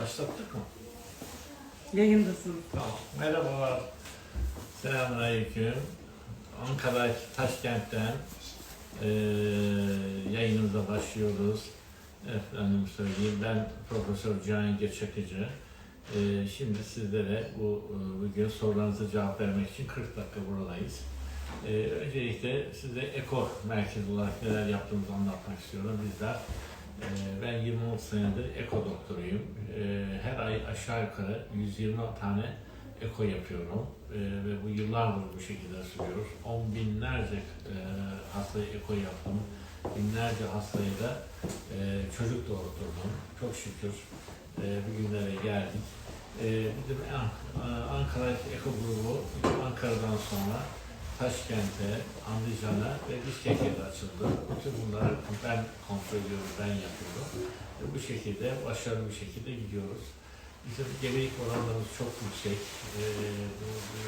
Başlattık mı? Yayındasınız. Tamam. Merhabalar. Selamünaleyküm. Ankara Taşkent'ten eee yayınımıza başlıyoruz. Efendim söyleyeyim. Ben Profesör Cihangir Çakıcı. Eee, şimdi sizlere bu e, bugün sorularınıza cevap vermek için 40 dakika buradayız. Eee, öncelikle size Eko merkezi olarak neler yaptığımızı anlatmak istiyorum. Bizler Ben 26 senedir eko doktoruyum. Ee, Her ay aşağı yukarı 120 tane eko yapıyorum Ee, ve bu yıllardır bu şekilde sürüyoruz. On binlerce e, hastaya eko yaptım. Binlerce hastayı da e, çocuk doğurturdum. Çok şükür e, bugünlere geldik. Bizim An- Ankara Eko Grubu Ankara'dan sonra Taşkent'e, Andijan'a ve Bişkek'e açıldı. Bütün bunları ben kontrol ediyorum, ben yapıyorum. Ve bu şekilde başarılı bir şekilde gidiyoruz. Bizim gebelik oranlarımız çok yüksek. Ee, bu e,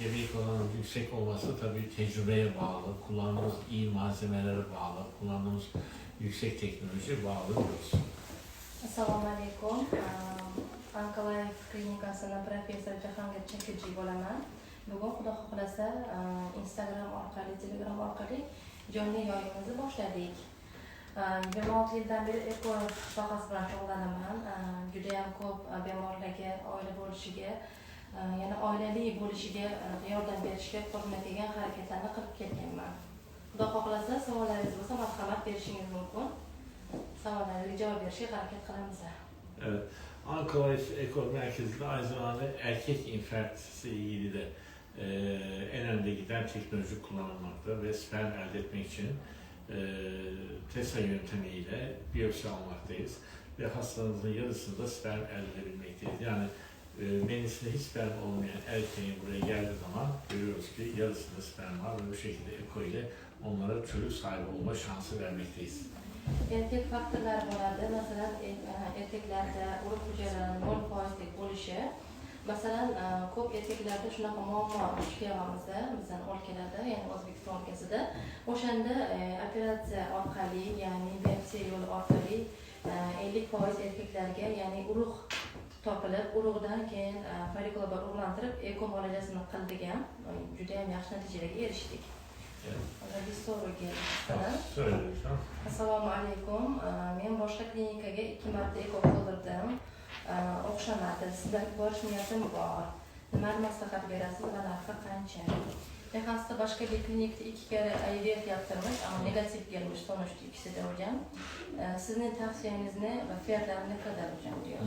gebelik oranının yüksek olması tabii tecrübeye bağlı, kullandığımız iyi malzemelere bağlı, kullandığımız yüksek teknoloji bağlı diyoruz. assalomu alaykum ankalayev klinikasini professor jahongir chakirji bo'laman bugun xudo xohlasa e, instagram orqali telegram orqali jonli yayinimizni boshladik. E, Yigirma olti yildan beri eko sohasi bilan shug'ullanaman. E, judayam ko'p bemorlarga oila bo'lishiga yana oilali bo'lishiga yordam berishga qo'limdan kelgan harakatlarni qilib kelganman. Xudo xohlasa savollaringiz bo'lsa marhamat berishingiz mumkin. Savollaringizga javob berishga harakat qilamiz. Evet. Ankara Eko Merkezi'nde aynı zamanda erkek infertilitesi ilgili de e, en önde giden teknoloji kullanılmakta ve sperm elde etmek için e, TESA yöntemiyle biyopsi almaktayız. Ve hastanızın yarısında sperm elde edebilmekteyiz. Yani e, menisinde hiç sperm olmayan erkeğin buraya geldiği zaman görüyoruz ki yarısında sperm var ve bu şekilde eko ile onlara çocuk sahibi olma şansı vermekteyiz. Erkek faktörler. Masalan, er- e, erkaklarda urug' hujayralarinin nol foizlik bo'lishi. Masalan, e, ko'p erkaklarda shunaqa muammo chiqyapmiz bizani o'lkalarda, ya'ni O'zbekiston o'lkasida. O'shanda e, operatsiya orqali, ya'ni biopsiya yo'li orqali e, 50 foiz erkaklarga, ya'ni urug' topilib, urug'dan keyin folikular urug'lantirib, eko muolajasini qildik ham. Juda ham yaxshi natijalarga erishdik. Bir assalomu alaykum men boshqa klinikaga ikki marta eko qildirdim o'xshamadi sizlarga borish niyatim bor nimani maslahat berasiz va narxi qancha men hasta boshqa bir klinikada ikki karra IVF yaptırmış ama negatif gelmiş sonuçta ikisi de hocam. Ee, sizin tavsiyenizne ve fiyatları ne kadar hocam diyor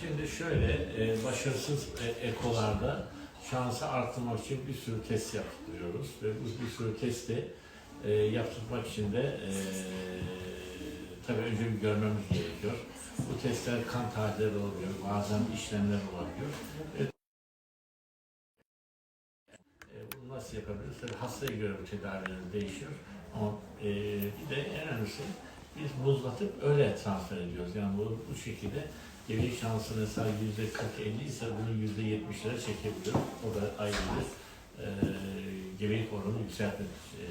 Şimdi şöyle, e, başarısız e, ekolarda şansı artırmak için bir sürü test yaptırıyoruz ve bu bir sürü testi e, yaptırmak için de tabii önce bir görmemiz gerekiyor. Bu testler kan tahlilleri oluyor, bazen işlemler olabiliyor. Ve, e, bunu nasıl yapabiliriz? Tabii hastaya göre bu tedaviler değişiyor. Ama e, bir de en önemlisi biz buzlatıp öyle transfer ediyoruz. Yani bu, bu şekilde gebelik şansı mesela yüzde 40-50 ise bunu yüzde 70'lere çekebiliyor. O da ayrı bir e, gebelik oranı yükseltme e,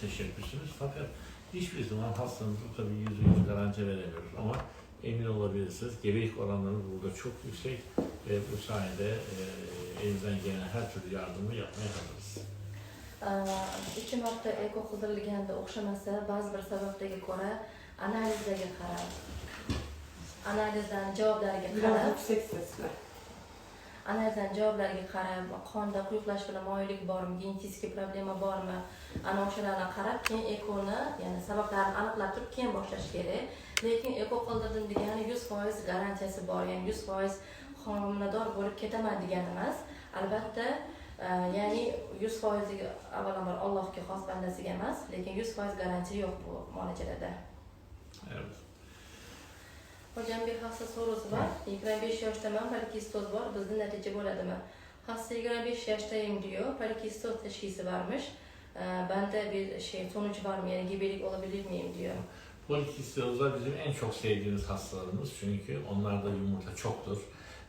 teşebbüsümüz. Fakat hiçbir zaman hastamıza tabii yüzde yüz garanti veremiyoruz ama emin olabilirsiniz gebelik oranları burada çok yüksek ve bu sayede e, elimizden gelen her türlü yardımı yapmaya hazırız. Ee, ikki marta eko qildirilganda o'xshamasa ba'zi bir sabablarga ko'ra analizlarga qarab analizdan javoblariga Biraz qarab yüksek sesle. analizdan javoblarga qarab qonda quyuqlash bilan moyillik bormi genetik problema bormi? Ana o'shalarni qarab keyin ekoni ya'ni sabablarini aniqlab turib keyin boshlash kerak. Lekin eko qildirdim degani yuz foiz garantiyasi bor ya'ni yuz foiz homilador bo'lib ketaman degani emas albatta e, ya'ni yuz foizligi avvalambor allohga xos bandasiga emas lekin yuz foiz garantiya yo'q bu muolajalarda Hocam bir hasta sorusu var. 25 yaştaman polikistoz var. Bizde netice bo'ladimi? Hasta 25 yaştayım diyor. Polikistoz teşhisi varmış. Ee, bende bir şey sonuç var mı? Yani gebelik olabilir miyim diyor. Polikistozlar bizim en çok sevdiğimiz hastalarımız çünkü onlarda yumurta çoktur.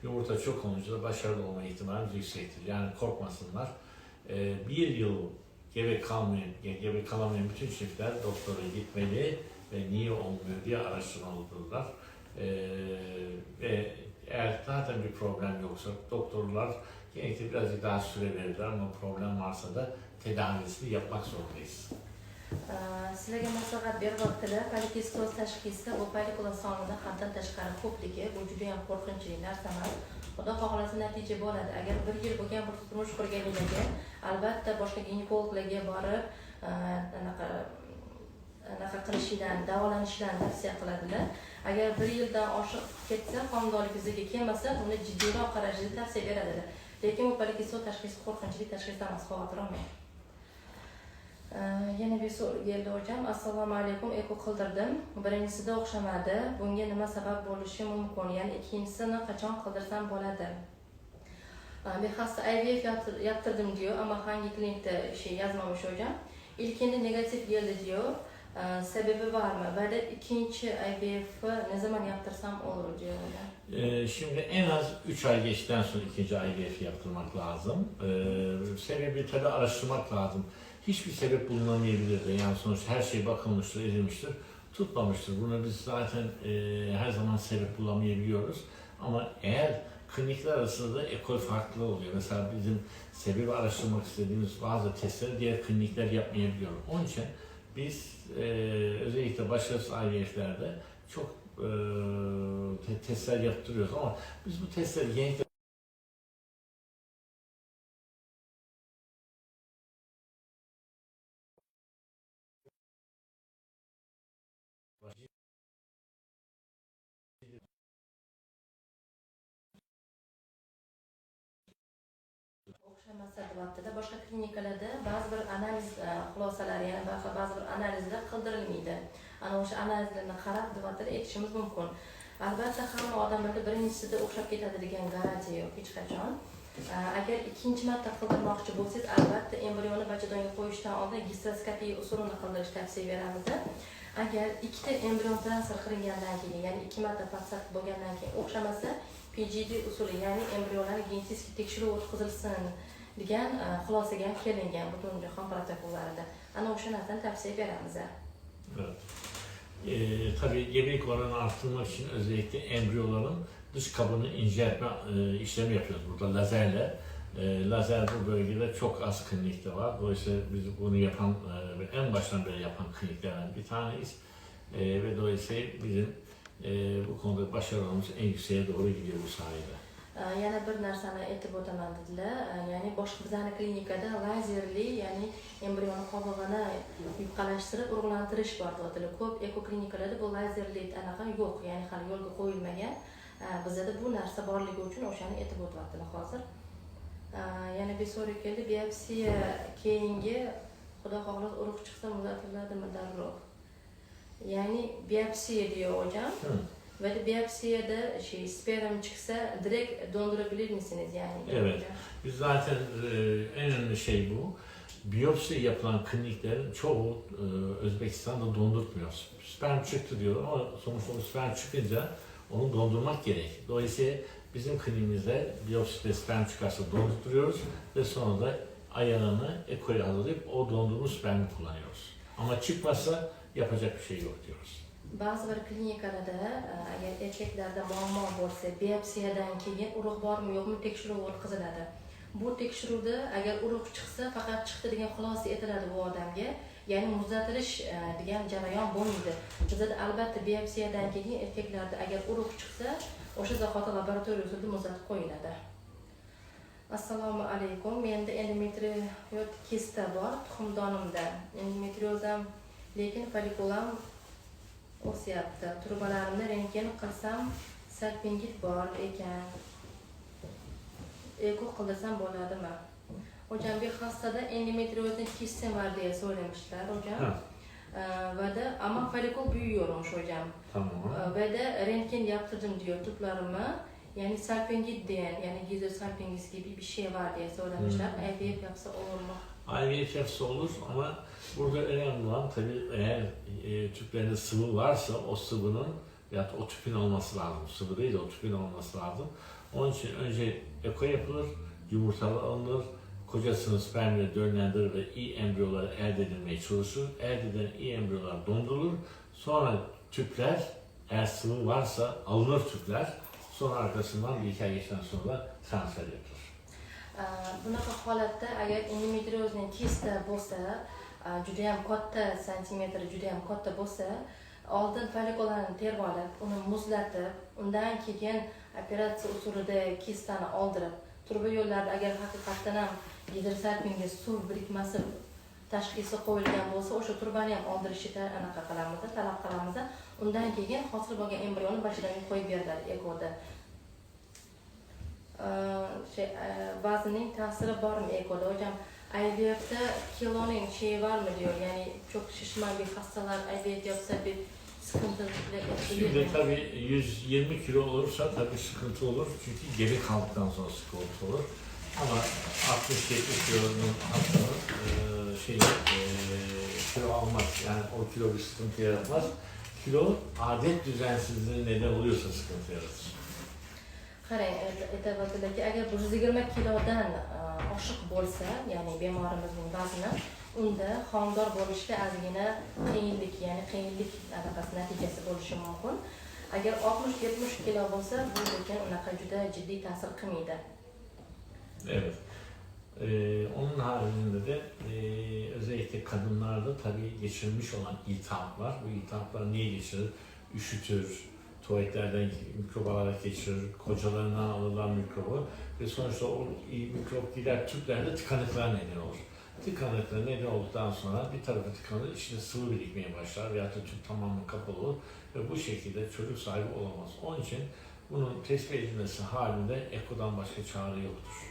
Yumurta çok olunca da başarılı olma ihtimalimiz yüksektir. Yani korkmasınlar. Ee, bir yıl gebe kalmayan, ge- gebe kalamayan bütün çiftler doktora gitmeli ve niye olmuyor diye araştırmalıdırlar. Ee, ve bir problem yoksa doktorlar genellikle biraz daha süre verirler ama problem varsa da tedavisini yapmak zorundayız. Э, sizlarga maslahat berib vaqtida polikistoz tashxisi bu follikula sonida haddan tashqari ko'pligi bu juda yam qo'rqinchli narsa emas xudo xohlasa natija bo'ladi agar bir yil bo'lgan bir turmush qurganinglarga albatta boshqa ginekologlarga borib e, anaqa anaqa qilishidan davolanishidan tavsiya qiladilar. Agar bir yildan oshiq ketsa homiladorlik yuzaga kelmasa uni jiddiyroq qarashni tavsiya beradilar. Lekin bu polikistoz tashxisi qo'rqinchli tashxis emas xavotir olmang yana bir so'ru keldi hocam. Assalomu alaykum eko qildirdim. Birinchisida o'xshamadi. Bunga nima sabab bo'lishi mumkin? Ya'ni ikkinchisini qachon qildirsam bo'ladi? Ee, IVF yaptır- yaptırdım diyor ama hangi klinikte şey yazmamış hocam. İlkinde negatif geldi diyor. Ee, sebebi var mı de ikinci IVF'ı ne zaman yaptırsam olur diyor hocam Ee, şimdi en az 3 ay geçtikten sonra ikinci IVF yaptırmak lazım. Ee, sebebi tabii araştırmak lazım. Hiçbir sebep bulunamayabilir de. Yani sonuçta her şey bakılmıştır, edilmiştir. Tutmamıştır. Bunu biz zaten e, her zaman sebep bulamayabiliyoruz. Ama eğer klinikler arasında da ekol farklı oluyor. Mesela bizim sebebi araştırmak istediğimiz bazı testleri diğer klinikler yapmayabiliyor. Onun için biz e, özellikle başarısız IVF'lerde çok e, te- testler yaptırıyoruz ama biz bu testleri genellikle o'xshamasa vaqtida boshqa klinikalarda ba'zi bir analiz e, xulosalari ya'ni ba'zi ba'zi bir analizlar qildirilmaydi. Ana o'sha analizlarni qarab vaqtida aytishimiz mumkin. Albatta hamma odamlarda birinchisida o'xshab ketadi degan garantiya yo'q hech qachon. E, agar ikkinchi marta qildirmoqchi bo'lsangiz albatta embrionni bachadonga qo'yishdan oldin gisteroskopiya usulini qildirish tavsiya beramiz agar ikkita embrion transfer qilingandan keyin ya'ni ikki marta patsat bo'lgandan keyin o'xshamasa PGD usuli ya'ni embrionlar genetik tekshiruv o'tkazilsin degan e, xulosaga ham kelingan butun jahon protokollarida ana o'sha narsani tavsiya beramiz Evet. Ee, tabii gebelik oranını arttırmak için özellikle embriyoların dış kabını inceltme e, işlemi yapıyoruz burada lazerle. E, lazer bu bölgede çok az klinikte var. Dolayısıyla biz bunu yapan ve en baştan beri yapan kliniklerden bir taneyiz. Ve dolayısıyla bizim bu konuda başarımız en yükseğe doğru gidiyor bu sayede. Э, yana bir narsani aytib o'taman dedilar. Э, ya'ni boshqa bizani klinikada lazerli ya'ni embrion qobig'ini yupqalashtirib urug'lantirish bor deyaptilar. Ko'p ekoklinikalarda bu lazerli anaqa yo'q ya'ni hali yo'lga qo'yilmagan. Э, bizada bu narsa borligi uchun o'shani aytib o'tyaptilar hozir. Yana bir keldi biopsiya keyingi xudo xohlasa urug' chiqsa muzlatiladimi darrov? Ya'ni biopsiya deya hocam. Hmm. Ve de biyopsiyada şey sperm çıksa direkt dondurabilir misiniz yani? Evet. Biz zaten e, en önemli şey bu. Biyopsi yapılan kliniklerin çoğu e, Özbekistan'da dondurtmuyor. Sperm çıktı diyor ama sonuçta sperm çıkınca onu dondurmak gerek. Dolayısıyla bizim kliniğimizde biyopside sperm çıkarsa dondurtuyoruz ve sonra da ayağını ekoya hazırlayıp o dondurmuş spermi kullanıyoruz. Ama çıkmazsa yapacak bir şey yok diyoruz. Ba'zi bir klinikalarda e, agar erkaklarda muammo bo'lsa biopsiyadan keyin urug' bormi yo'qmi tekshiruv o'tkaziladi. Bu tekshiruvda agar urug' chiqsa faqat chiqdi degan xulosa aytiladi bu odamga ya'ni muzlatilish e, degan jarayon bo'lmaydi. Bizada albatta biopsiyadan keyin erkaklarda agar urug' chiqsa o'sha zahoti laboratoriya usulida muzlatib qo'yiladi. Assalomu alaykum. Menda endometriot kista bor tuxumdonimda. Endometriozam lekin folikulam o'syapti trubalarimni rentgen qilsam salpingit bor ekan. Eko qildirsam bo'ladimi? Hocam bir hastada endometriozning kistim var diye söylemişler hocam. Ha, Ee, ve de ama folikul büyüyormuş hocam. Tamam. Ee, ve de rentgen yaptırdım diyor tüplerimi yani salpingit diyen yani gizli salpingis gibi bir şey var diye söylemişler Hmm. IVF yapsa olur mu? IVF yapsa olur ama burada önemli olan tabii eğer e, tüplerinde sıvı varsa o sıvının ya o tüpün olması lazım. Sıvı değil de o tüpün olması lazım. Onun için önce eko yapılır, yumurtalar alınır, kocasının spermle döllendirir ve iyi embriyolar elde edilmeye çalışılır. Elde edilen iyi embriyolar dondurulur. Sonra tüpler eğer sıvı varsa alınır tüpler. Sonra arkasından bir iki ay geçten sonra transfer yapılır. Bunaqa holatda agar endometriozning kista bo'lsa e, juda ham katta santimetr juda ham katta bo'lsa oldin follikullarni terib olib uni muzlatib undan keyin operatsiya usulida kistani oldirib turba yo'llarida agar haqiqatdan ham gidrosalpinga suv birikmasi tashxisi qo'yilgan bo'lsa o'sha turbani ham oldirishni anaqa qilamiz talab qilamiz undan keyin hosil bo'lgan embrionni boshidan qo'yib beriladi ekoda şey, e, vaznning ta'siri bormi ekoda hocam IVF'da kiloning şeyi var mı diyor. Yani çok şişman bir hastalar IVF yapsa bir Şimdi tabii 120 kilo olursa tabii sıkıntı olur. Çünkü geri kaldıktan sonra sıkıntı olur. Ama 60-70 kilonun hastanın e, şey, e, kilo almaz. Yani o kilo bir sıkıntı yaratmaz. Kilo adet düzensizliğine neden oluyorsa sıkıntı yaratır. qarang aytyaptilarki agar bir yuz yigirma kilodan e, oshiq bo'lsa ya'ni bemorimizning vazni unda homdor bo'lishga ozgina qiyinlik ya'ni qiyinlik anaqasi natijasi bo'lishi mumkin agar oltmish yetmish kilo bo'lsa bu lekin unaqa juda jiddiy ta'sir qilmaydi Evet. Ee, onun haricinde de e, özellikle kadınlarda tabii geçirilmiş olan iltihap var. Bu iltihaplar niye geçirir? Üşütür, tuvaletlerden mikrop geçirir, kocalarından alınan mikrobu ve sonuçta o mikrop gider tüplerde tıkanıklar neden olur. Tıkanıklar neden olduktan sonra bir tarafı tıkanır, içinde sıvı birikmeye başlar veyahut da tüp tamamen kapalı olur ve bu şekilde çocuk sahibi olamaz. Onun için bunun tespit edilmesi halinde ekodan başka çare yoktur.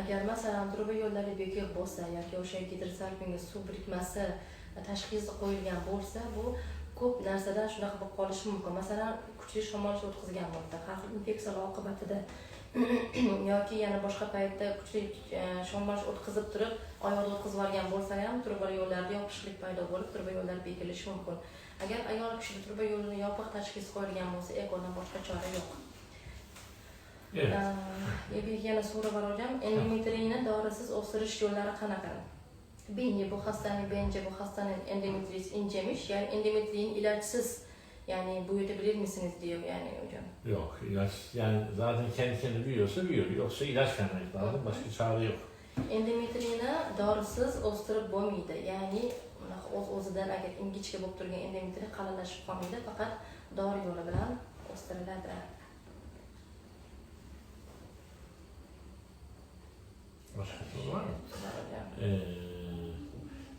Agar masalan turba yo'llari bekor bo'lsa yoki o'sha gidrosalpinga suv birikmasi tashxisi qo'yilgan bo'lsa bu ko'p narsadan shunaqa bo'lib qolishi mumkin. Masalan kuchli shamol o'tkazgan bo'lsa har xil infeksiyalar oqibatida yoki yana boshqa paytda kuchli e, shamol o'tkazib turib oyoqni o'tkazib yuborgan bo'lsa ham turba yo'llarida yopishlik paydo bo'lib turba yo'llar bekilishi mumkin. Agar ayol kishida turba yo'lini yopiq tashxis qo'yilgan bo'lsa ekodan boshqa chora yo'q. Evet. Ee, yana soru var hocam. Endometriyni dorisiz o'stirish yo'llari qanaqa? Bence bu hastaning bence bu hastaning endometriysi incemiş. Yani endometriyin ilacısız yani büyütebilir misiniz diyor yani hocam. Yok ilaç yani zaten kendi kendine büyüyorsa büyüyor. Yoksa ilaç vermek lazım. Başka çare yok. Endometriyni dorisiz o'stirib bo'lmaydi. Ya'ni o'z o'zidan agar ingichka bo'lib turgan endometriy qalinlashib qolmaydi, faqat dori yo'li bilan o'stiriladi. Başka soru var mı? Ee,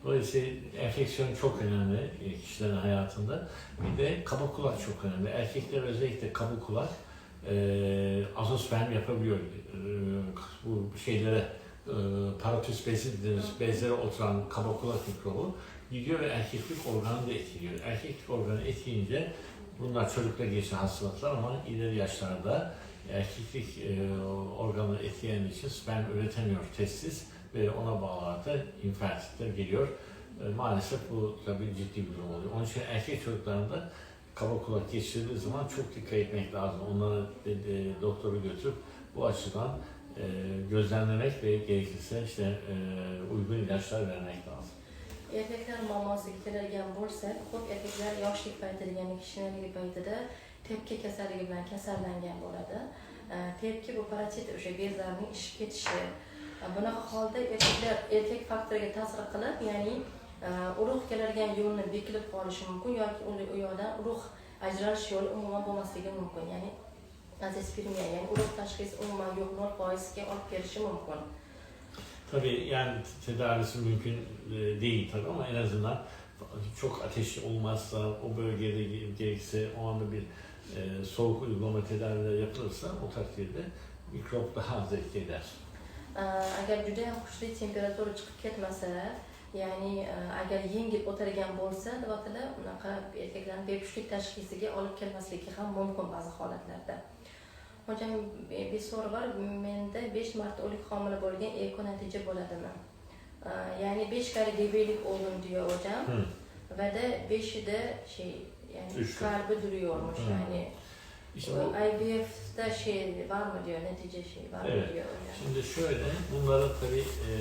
dolayısıyla enfeksiyon çok önemli kişilerin hayatında. Bir de kaba kulak çok önemli. Erkekler özellikle kaba kulak e, azosperm yapabiliyor. E, bu şeylere e, paratüs bezi dediğimiz bezlere oturan kaba kulak mikrobu gidiyor ve erkeklik organı da etkiliyor. Erkeklik organı etkileyince bunlar çocukta geçen hastalıklar ama ileri yaşlarda erkeklik e, organı etkileyen için sperm üretemiyor testis ve ona bağlı da infertilite geliyor. E, maalesef bu tabii ciddi bir durum oluyor. Onun için erkek çocuklarında kaba kulak geçirdiği zaman çok dikkat etmek lazım. Onları e, e, doktoru götürüp bu açıdan e, gözlemlemek ve gerekirse işte e, uygun ilaçlar vermek lazım. erkaklar muammosiga keladigan bo'lsak ko'p erkaklar yoshlik paytida ya'ni kishilarlik paytida tepki kasalligi bilan kasallangan bo'ladi tepki bu parasit o'sha bezlarning ishib ketishi Ee, bunaqa holda erkaklar erkak faktoriga ta'sir qilib ya'ni e, urug' keladigan yo'lni bekilib qolishi mumkin yoki u yoqdan urug' ajralish yo'li umuman bo'lmasligi mumkin ya'ni azospermiya ya'ni urug' tashxisi umuman yo'q nol foizga olib kelishi mumkin Tabii yani tedavisi mümkün e, değil tabii ama en azından çok ateş olmazsa o bölgede gerekirse o anda bir e, soğuk uygulama tedavileri yapılırsa o takdirde mikrop daha az etki eder. Ee, agar juda ham kuchli temperatura chiqib ketmasa ya'ni e, agar yengil o'tadigan bo'lsa albatta unaqa erkaklarni bepushtlik tashxisiga olib kelmasligi ham mumkin ba'zi holatlarda hojam bir so'ri bor menda besh marta o'lik homila bo'lgan eko natija bo'ladimi ya'ni besh karra gebelik oldum diyor hocam. Ve de beshida şey yani Düştü. kalbi duruyormuş Hı. yani İşte bu, IVF'da şey var mı diyor netice şey var mı Evet. diyor hocam. şimdi şöyle bunlara tabii e,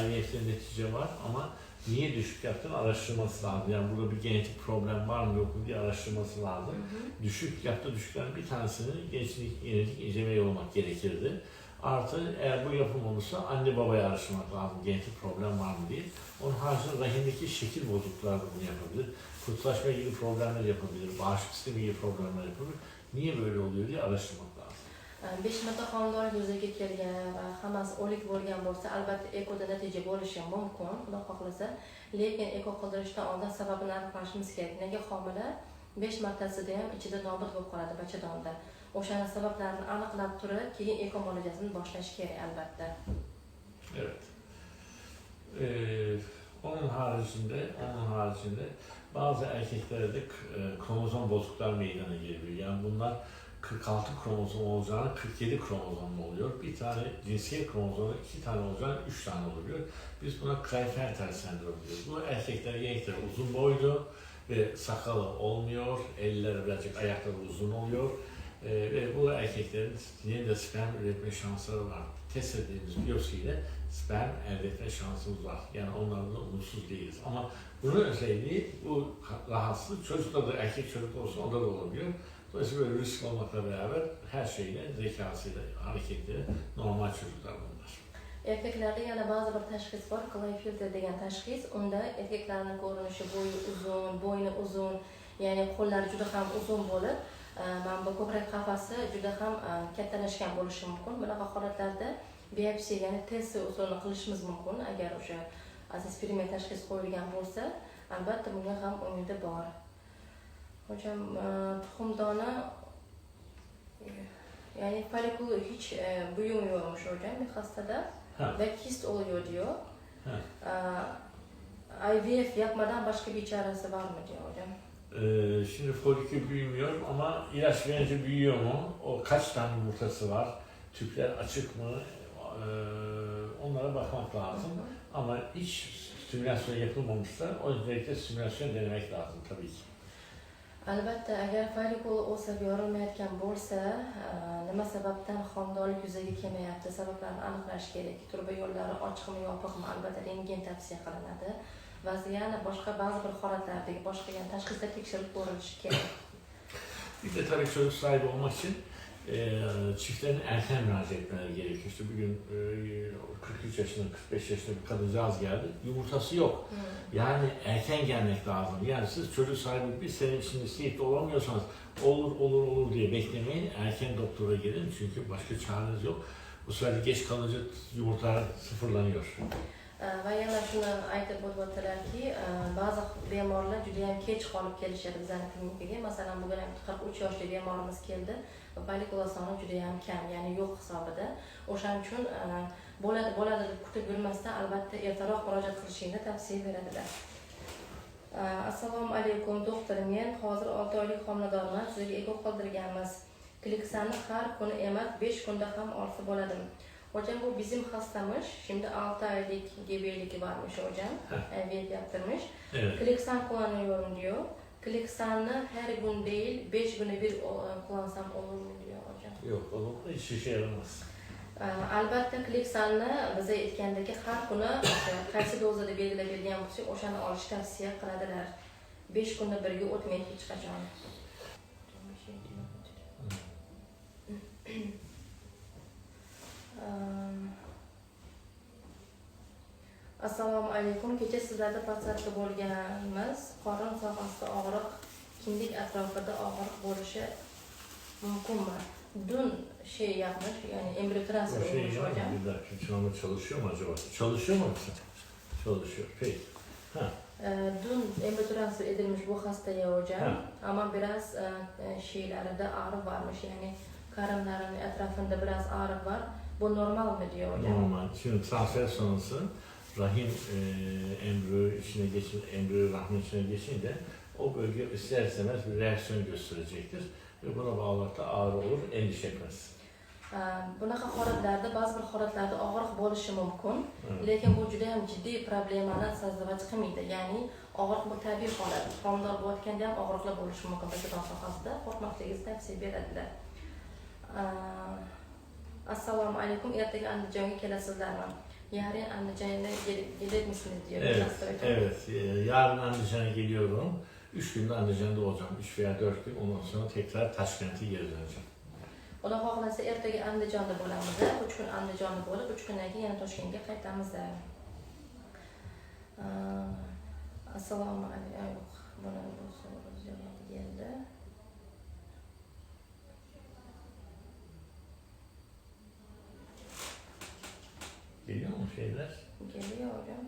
IVF'de netice var ama niye düşük yaptığını araştırması lazım. Yani burada bir genetik problem var mı yok mu diye araştırması lazım. Düşük yaptığı düşüklerin bir tanesini genetik, genetik inceleme olmak gerekirdi. Artı eğer bu yapılmamışsa anne babaya araştırmak lazım genetik problem var mı diye. Onun haricinde rahimdeki şekil bozuklukları bunu yapabilir. Kurtlaşma ilgili problemler yapabilir, bağışıklık sistemi ilgili problemler yapabilir. Niye böyle oluyor diye araştırmak lazım. besh marta homiladorlik yuzaga kelgan va hammasi o'lik bo'lgan bo'lsa albatta ekoda natija bo'lishi mumkin xudo xohlasa lekin eko qildirishdan oldin sababini aniqlashimiz kerak nega homila besh martasida ham ichida nobud bo'lib qoladi bachadonda o'shani sabablarini aniqlab turib keyin eko muolajasini boshlash kerak albatta Evet. Ee, onun haricinde, onun haricinde bazı erkeklerde e, kromozom bozukluklar meydana geliyor. Yani bunlar 46 kromozom olacağına 47 kromozom oluyor. Bir tane cinsiyet kromozomu iki tane olacağına üç tane oluyor. Biz buna Klinefelter sendromu diyoruz. Bu erkekler genellikle uzun boylu ve sakalı olmuyor. Eller birazcık ayakları uzun oluyor. Ee, ve bu erkeklerin yine de sperm üretme şansları var. Test ettiğimiz biyopsiyle sperm elde etme şansımız var. Yani onlardan da umutsuz değiliz. Ama bunun özelliği bu rahatsızlık çocukta da erkek çocuk olsa onda da olabiliyor. Dolayısıyla böyle risk olmakla beraber her şeyle, zekasıyla, hareketleri normal çocuklar bunlar. erkaklarda yana ba'zi bir tashxis bor Klinefelter degan tashxis unda erkaklarning ko'rinishi bo'yi uzun bo'yni uzun ya'ni qo'llari juda ham uzun bo'lib e, mana bu ko'krak qafasi juda ham e, kattalashgan bo'lishi mumkin bunaqa holatlarda biopsiya ya'ni test usulini qilishimiz mumkin agar o'sha azispiriment tashxis qo'yilgan bo'lsa albatta bunga ham umidi bor hocam e, tuxumdona e, ya'ni folikul e, büyümüyormuş hocam bir hastada Ha. ve kist oluyor diyor. IVF yapmadan başka bir var mı diyor. Ee, şimdi folikül büyümüyor ama ilaç verince büyüyor mu? O kaç tane yumurtası var? Tüpler açık mı? Ee, onlara bakmak lazım. Ama hiç stimülasyon yapılmamışsa o özellikle stimülasyon denemek lazım tabii ki. Albatta agar folikul o'sib yorilmayotgan bo'lsa, nima sababdan homidorlik yuzaga kelmayapti, sabablarini aniqlash kerak. Turba yo'llari ochiqmi, yopiqmi, albatta rentgen tavsiya qilinadi. Va yana boshqa ba'zi bir holatlardagi boshqa yana tashxislar tekshirib ko'rilishi kerak. De tabii çocuk sahibi olmak için e, çiftlerin erken müracaat etmeleri gerekiyor. İşte bugün e, 43 yaşında, 45 yaşında bir kadıncağız geldi. Yumurtası yok. Hmm. Yani erken gelmek lazım. Yani siz çocuk sahibi bir sene içinde de olamıyorsanız olur olur olur diye beklemeyin. Erken doktora gelin çünkü başka çareniz yok. Bu sefer geç kalınca yumurtalar sıfırlanıyor. Э, va yana shuni aytib o'tib e, э, ba'zi bemorlar juda yam kech qolib kelishadi bizani klinikaga. Masalan bugun ham qirq uch yoshli bemorimiz keldi va folikular soni judayam kam ya'ni yo'q hisobida. O'shaning uchun e, bo'ladi bo'ladi deb kutib yurmasdan albatta ertaroq murojaat qilishingni tavsiya beradilar. E, assalomu alaykum doktor. Men hozir olti oylik homiladorman. Sizga eko qoldirganmiz. Kliksani har kuni emas besh kunda ham olsa bo'ladimi? Hocam bu bizim hastamız. Şimdi 6 aylık gebeliki varmış hocam. Evet yaptırmış. Evet. Kliksan kullanıyorum diyor. Kliksanı her gün değil 5 güne bir o- kullansam olur mu diyor hocam. Yok onun hiç işe yaramaz. Albatta kliksanni biza aytgandagi har kuni qaysi dozada belgilab bergan bo'lsak o'shani olish tavsiya qiladilar. 5 kunda birga o'tmaydi hech qachon. Assalomu alaykum kecha sizlarda patsientka bo'lganmiz qorin sohasida og'riq kindik atrofida og'riq bo'lishi mumkinmi dun şey yapmış yani embriyo transfer O şey olmuş hocam? Bir dakika şu anda çalışıyor mu acaba? Çalışıyor mu? Çalışıyor. Peki. Ee, dün embriyo transfer edilmiş bu hastaya hocam Ha. ama biraz e, e, şeylerinde ağrı varmış yani karınların etrafında biraz ağrı var bu normal mi diyor hocam? Normal. Şimdi transfer sonrası rahim e, embriyo içine geçin, embriyo rahmin içine geçince o bölge ister istemez bir reaksiyon gösterecektir. Ve buna bağlı olarak da ağrı olur, endişe etmez. Ee, bunaqa holatlarda ba'zi bir holatlarda og'riq bo'lishi mumkin lekin bu juda ham jiddiy problemani sazlavach qilmaydi ya'ni og'riq bu tabiiy holat. Homidor bo'layotganda ham og'riqlar bo'lishi mumkin bachadon sohasida qo'rqmasligingizni tavsiya beradilar Assalomu alaykum ertaga andijonga kelasizlarmi Yarın gelip gelir misiniz diyor. Evet, evet. Ee, Yarın Andijan'a geliyorum. Üç günde Andijan'da olacağım. Üç veya dört gün. Ondan sonra tekrar Taşkent'e geri döneceğim. Xudo xohlasa ertaga Andijonda bo'lamiz. Uch kun Andijonda bo'lib, uch kundan keyin yana Toshkentga qaytamiz. Assalomu alaykum. Buni bu savol javobi keldi. Geliyor mu şeyler? Geliyor hocam.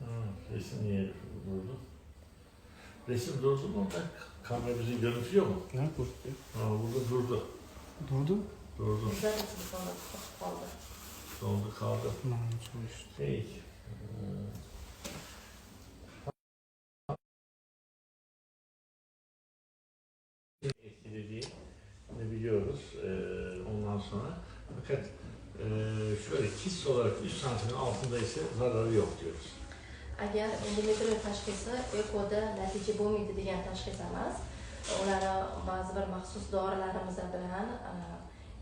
Ha, resim niye durdu? Resim durdu mu? Bak, kamera bizi görüntülüyor mu? Ne kurdu? Ha, burada durdu. Durdu. Durdu. Bizlar da telefonda qolib qoldi. Dondu kaldı. Tamam çalıştı. Şey, e, etkilediğini biliyoruz e, ondan sonra. Fakat şöyle kist olarak 3 santimin altında ise zararı yok diyoruz. agar endometrial tashxisi ekoda natija bo'lmaydi degan tashxis emas ularni ba'zi bir maxsus dorilarimiz bilan e,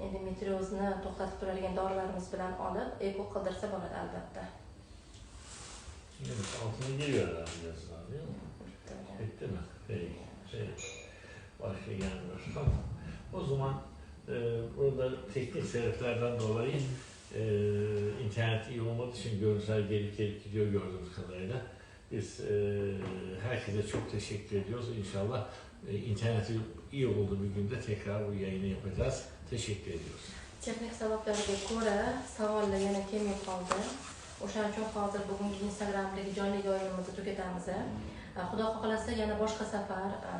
endometriozni to'xtatib turadigan dorilarimiz bilan olib eko qildirsa bo'ladi albatta Evet, altına geliyor herhalde yazılar değil mi? Bitti mi? Peki. Peki. Başka gelmiyor. Tamam. O zaman e, burada teknik sebeplerden dolayı e, internet iyi olmadığı için görüntüler gelip gelip gidiyor gördüğümüz kadarıyla. Biz e, herkese çok teşekkür ediyoruz. İnşallah e, interneti iyi olduğu bir günde tekrar bu yayını yapacağız. Teşekkür ediyoruz. texnik sabablarga ko'ra savollar yana kelmay qoldi o'shaning uchun hozir bugungi instagramdagi jonli yayinimizni tugatamiz E, xudo xohlasa yana boshqa safar e,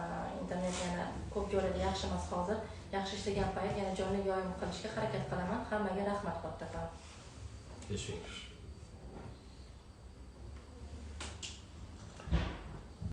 internet yana ko'p joylarda yaxshi emas hozir yaxshi ishlagan payt yana jonli yoyim qilishga harakat qilaman hammaga rahmat kattakon Teşekkür.